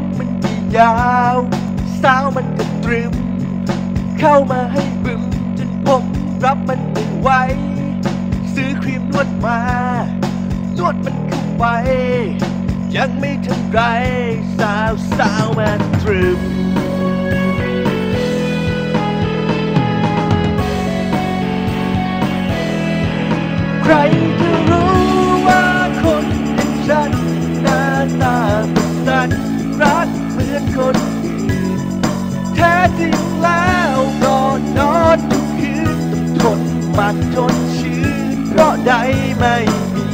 มมันที่ยาวสาวมันก็ตรึม เข้ามาให้บึมจนผมรับมันไม่ไหวซื้อครีมนวดมานวดมันเข้าไป ยังไม่ทันไรสาว จริงแล้วก็นอนทุกคืนต้องทนมันจนชื้นเพราะใดไม่มี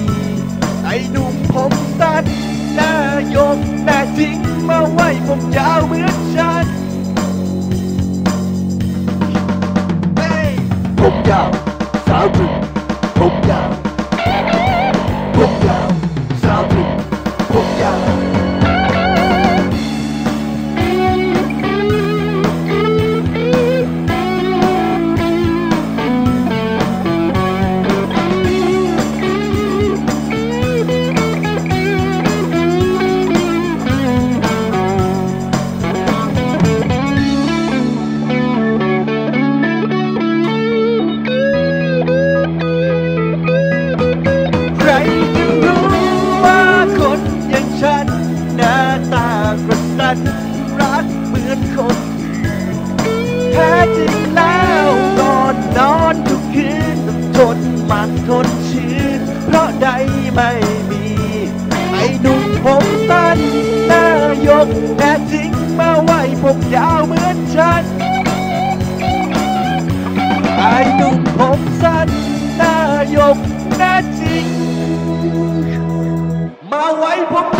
ไอ้หนุ่มผมสั้นหน้ายกหน้าจริงมาไว้ผมยาวเหมือนฉันเฮ้ผมยาวสาวถึงผมยาว สันรักเหมือนคนแท้จริงแล้วก่อนนอนทุกคืนต้องทนมันทนชื้นเพราะใดไม่มีไอ้หนุ่มผมสั้นหน้ายกแน่จริงมาไว้ผมยาวเหมือนฉันไอ้หนุ่มผมสั้นหน้ายกหน้จริง มาไหวผม